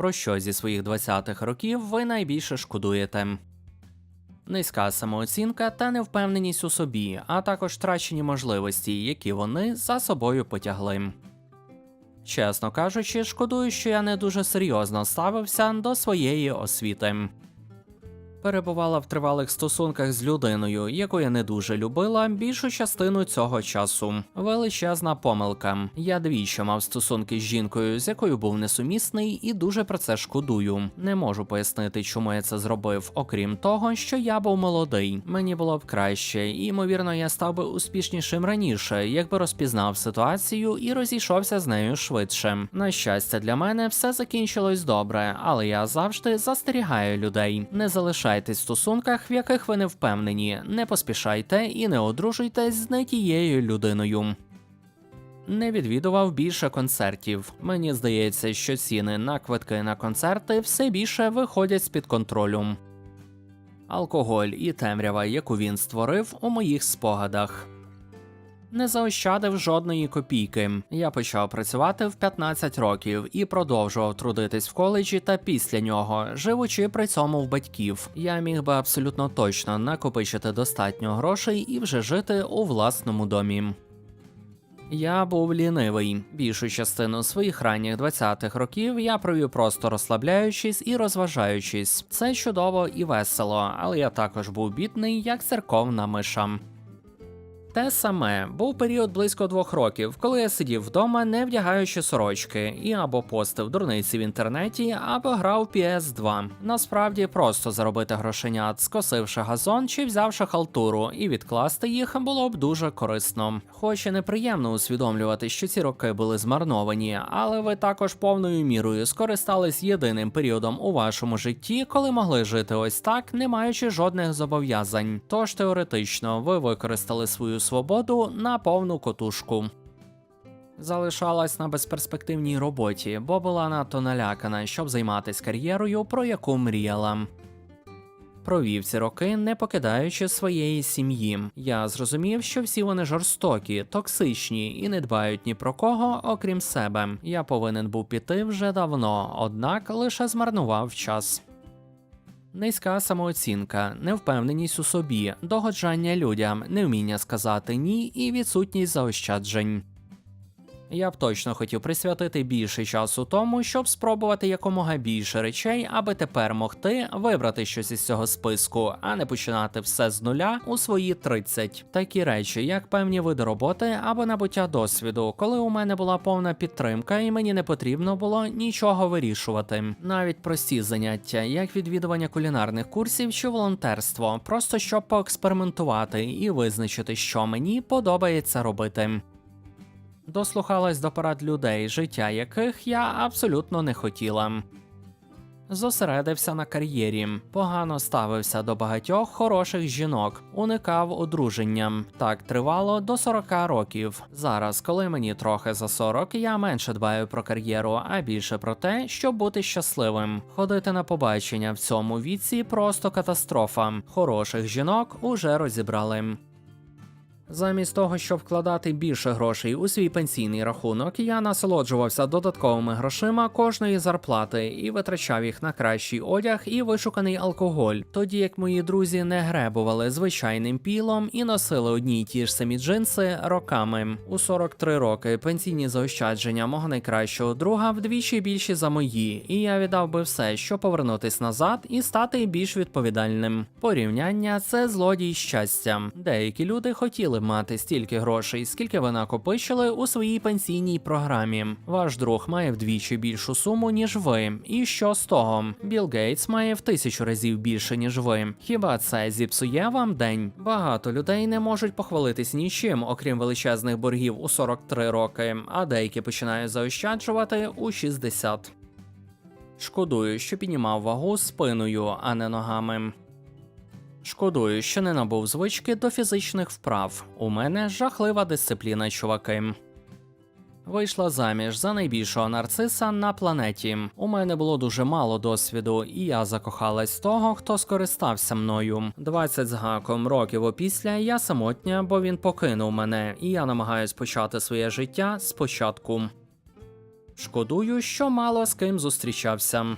Про що зі своїх 20-х років ви найбільше шкодуєте? Низька самооцінка та невпевненість у собі, а також втрачені можливості, які вони за собою потягли. Чесно кажучи, шкодую, що я не дуже серйозно ставився до своєї освіти. Перебувала в тривалих стосунках з людиною, яку я не дуже любила більшу частину цього часу. Величезна помилка. Я двічі мав стосунки з жінкою, з якою був несумісний, і дуже про це шкодую. Не можу пояснити, чому я це зробив, окрім того, що я був молодий. Мені було б краще, і ймовірно, я став би успішнішим раніше, якби розпізнав ситуацію і розійшовся з нею швидше. На щастя, для мене все закінчилось добре, але я завжди застерігаю людей. Не залишайтесь в стосунках, в яких ви не впевнені, не поспішайте і не одружуйтесь з не тією людиною. Не відвідував більше концертів. Мені здається, що ціни на квитки на концерти все більше виходять з-під контролю. Алкоголь і темрява, яку він створив у моїх спогадах. Не заощадив жодної копійки. Я почав працювати в 15 років і продовжував трудитись в коледжі та після нього, живучи при цьому в батьків. Я міг би абсолютно точно накопичити достатньо грошей і вже жити у власному домі. Я був лінивий. Більшу частину своїх ранніх 20-х років я провів просто розслабляючись і розважаючись. Це чудово і весело, але я також був бідний, як церковна миша. Те саме був період близько двох років, коли я сидів вдома, не вдягаючи сорочки, і або постив дурниці в інтернеті, або грав PS2. Насправді просто заробити грошенят, скосивши газон чи взявши халтуру, і відкласти їх було б дуже корисно. Хоч і неприємно усвідомлювати, що ці роки були змарновані, але ви також повною мірою скористались єдиним періодом у вашому житті, коли могли жити ось так, не маючи жодних зобов'язань. Тож теоретично ви використали свою свободу на повну котушку. Залишалась на безперспективній роботі, бо була надто налякана, щоб займатися кар'єрою, про яку мріяла. Провів ці роки, не покидаючи своєї сім'ї. Я зрозумів, що всі вони жорстокі, токсичні і не дбають ні про кого, окрім себе. Я повинен був піти вже давно, однак лише змарнував час. Низька самооцінка, невпевненість у собі, догоджання людям, невміння сказати ні і відсутність заощаджень. Я б точно хотів присвятити більше часу тому, щоб спробувати якомога більше речей, аби тепер могти вибрати щось із цього списку, а не починати все з нуля у свої 30. Такі речі, як певні види роботи або набуття досвіду, коли у мене була повна підтримка і мені не потрібно було нічого вирішувати. Навіть прості заняття, як відвідування кулінарних курсів чи волонтерство, просто щоб поекспериментувати і визначити, що мені подобається робити. Дослухалась до порад людей, життя яких я абсолютно не хотіла. Зосередився на кар'єрі, погано ставився до багатьох хороших жінок, уникав одруження. Так тривало до 40 років. Зараз, коли мені трохи за 40, я менше дбаю про кар'єру, а більше про те, щоб бути щасливим. Ходити на побачення в цьому віці просто катастрофа. Хороших жінок уже розібрали. Замість того, щоб вкладати більше грошей у свій пенсійний рахунок, я насолоджувався додатковими грошима кожної зарплати і витрачав їх на кращий одяг і вишуканий алкоголь, тоді як мої друзі не гребували звичайним пілом і носили одні й ті ж самі джинси роками. У 43 роки пенсійні заощадження мого найкращого друга вдвічі більші за мої, і я віддав би все, щоб повернутись назад і стати більш відповідальним. Порівняння це злодій щастя. Деякі люди хотіли мати стільки грошей, скільки ви накопичили у своїй пенсійній програмі. Ваш друг має вдвічі більшу суму, ніж ви. І що з того? Білл Гейтс має в тисячу разів більше, ніж ви. Хіба це зіпсує вам день? Багато людей не можуть похвалитись нічим, окрім величезних боргів у 43 роки, а деякі починають заощаджувати у 60. Шкодую, що піднімав вагу спиною, а не ногами. Шкодую, що не набув звички до фізичних вправ. У мене жахлива дисципліна, чуваки. Вийшла заміж за найбільшого нарциса на планеті. У мене було дуже мало досвіду, і я закохалась того, хто скористався мною. 20 з гаком років опісля я самотня, бо він покинув мене, і я намагаюсь почати своє життя спочатку. Шкодую, що мало з ким зустрічався.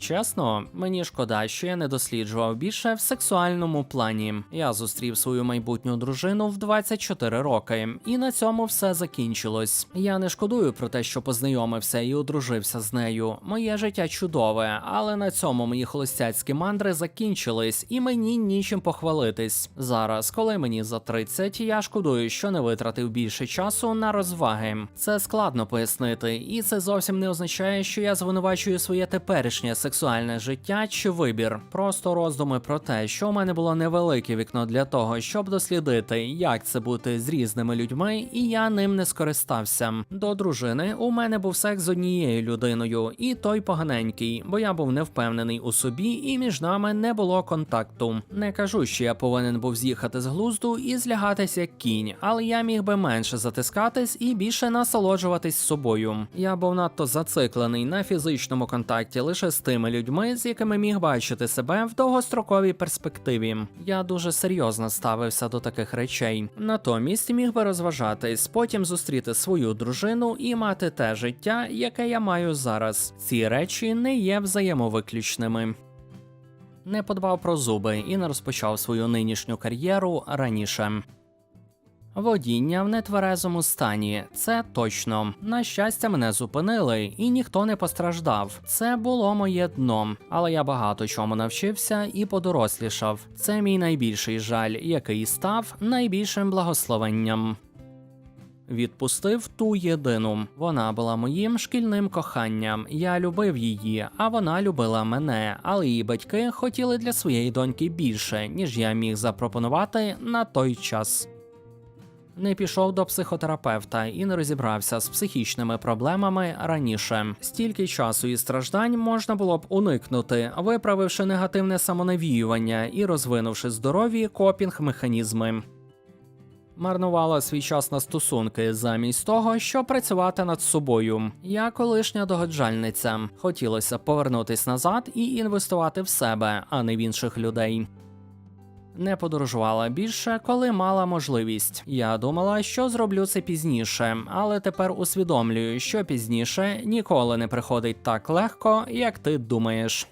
Чесно, мені шкода, що я не досліджував більше в сексуальному плані. Я зустрів свою майбутню дружину в 24 роки, і на цьому все закінчилось. Я не шкодую про те, що познайомився і одружився з нею. Моє життя чудове, але на цьому мої холостяцькі мандри закінчились, і мені нічим похвалитись. Зараз, коли мені за 30, я шкодую, що не витратив більше часу на розваги. Це складно пояснити, і це зовсім не означає, що я звинувачую своє теперішнє сексуальне життя чи вибір. Просто роздуми про те, що у мене було невелике вікно для того, щоб дослідити, як це бути з різними людьми, і я ним не скористався. До дружини у мене був секс з однією людиною, і той поганенький, бо я був не впевнений у собі, і між нами не було контакту. Не кажу, що я повинен був з'їхати з глузду і злягатись як кінь, але я міг би менше затискатись і більше насолоджуватись собою. Я був надто зациклений на фізичному контакті лише з тими людьми, з якими міг бачити себе в довгостроковій перспективі. Я дуже серйозно ставився до таких речей. Натомість міг би розважатись, потім зустріти свою дружину і мати те життя, яке я маю зараз. Ці речі не є взаємовиключними. Не подбав про зуби і не розпочав свою нинішню кар'єру раніше. Водіння в нетверезому стані, це точно. На щастя, мене зупинили, і ніхто не постраждав. Це було моє дно, але я багато чому навчився і подорослішав. Це мій найбільший жаль, який став найбільшим благословенням. Відпустив ту єдину. Вона була моїм шкільним коханням. Я любив її, а вона любила мене. Але її батьки хотіли для своєї доньки більше, ніж я міг запропонувати на той час. Не пішов до психотерапевта і не розібрався з психічними проблемами раніше. Стільки часу і страждань можна було б уникнути, виправивши негативне самонавіювання і розвинувши здорові копінг-механізми. Марнувала свій час на стосунки замість того, щоб працювати над собою. Я колишня догоджальниця. Хотілося повернутись назад і інвестувати в себе, а не в інших людей. Не подорожувала більше, коли мала можливість. Я думала, що зроблю це пізніше, але тепер усвідомлюю, що пізніше ніколи не приходить так легко, як ти думаєш.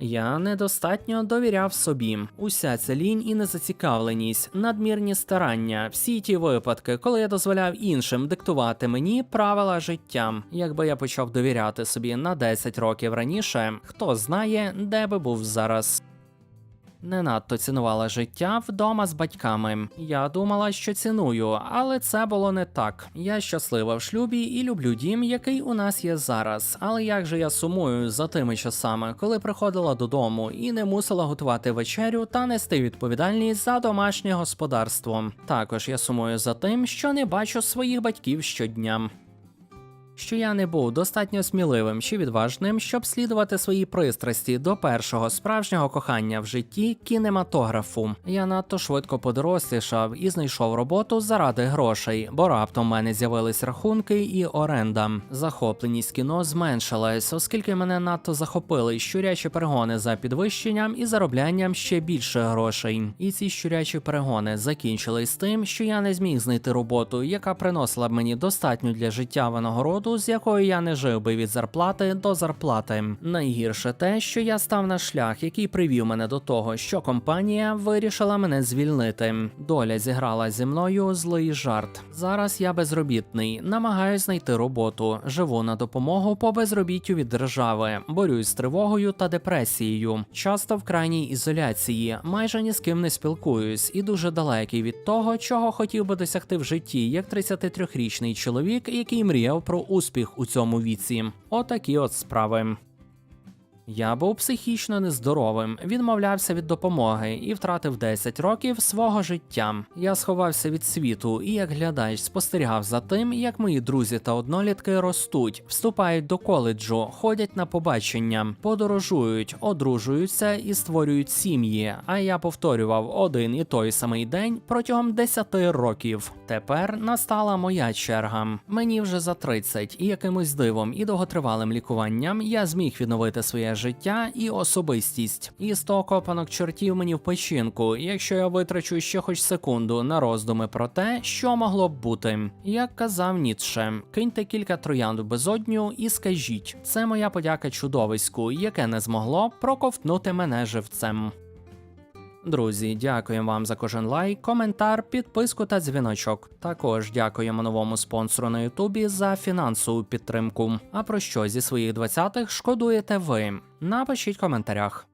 Я недостатньо довіряв собі. Уся ця лінь і незацікавленість, надмірні старання, всі ті випадки, коли я дозволяв іншим диктувати мені правила життя. Якби я почав довіряти собі на 10 років раніше, хто знає, де би був зараз. Не надто цінувала життя вдома з батьками. Я думала, що ціную, але це було не так. Я щаслива в шлюбі і люблю дім, який у нас є зараз. Але як же я сумую за тими часами, коли приходила додому і не мусила готувати вечерю та нести відповідальність за домашнє господарство. Також я сумую за тим, що не бачу своїх батьків щодня що я не був достатньо сміливим чи відважним, щоб слідувати своїй пристрасті до першого справжнього кохання в житті кінематографу. Я надто швидко подорослішав і знайшов роботу заради грошей, бо раптом в мене з'явились рахунки і оренда. Захопленість кіно зменшилась, оскільки мене надто захопили щурячі перегони за підвищенням і зароблянням ще більше грошей. І ці щурячі перегони закінчились тим, що я не зміг знайти роботу, яка приносила б мені достатньо для життя винагороду, з якою я не жив би від зарплати до зарплати. Найгірше те, що я став на шлях, який привів мене до того, що компанія вирішила мене звільнити. Доля зіграла зі мною злий жарт. Зараз я безробітний, намагаюсь знайти роботу, живу на допомогу по безробіттю від держави, борюсь з тривогою та депресією. Часто в крайній ізоляції, майже ні з ким не спілкуюсь і дуже далекий від того, чого хотів би досягти в житті, як 33-річний чоловік, який мріяв про успіх у цьому віці. Отакі от справи. Я був психічно нездоровим, відмовлявся від допомоги і втратив 10 років свого життя. Я сховався від світу і як глядач спостерігав за тим, як мої друзі та однолітки ростуть, вступають до коледжу, ходять на побачення, подорожують, одружуються і створюють сім'ї. А я повторював один і той самий день протягом 10 років. Тепер настала моя черга. Мені вже за 30, і якимось дивом і довготривалим лікуванням я зміг відновити своє життя і особистість. І сто копанок чортів мені в печінку, якщо я витрачу ще хоч секунду на роздуми про те, що могло б бути. Як казав Ніцше, киньте кілька троянд в безодню і скажіть, це моя подяка чудовиську, яке не змогло проковтнути мене живцем. Друзі, дякуємо вам за кожен лайк, коментар, підписку та дзвіночок. Також дякуємо новому спонсору на Ютубі за фінансову підтримку. А про що зі своїх 20-х шкодуєте ви? Напишіть в коментарях.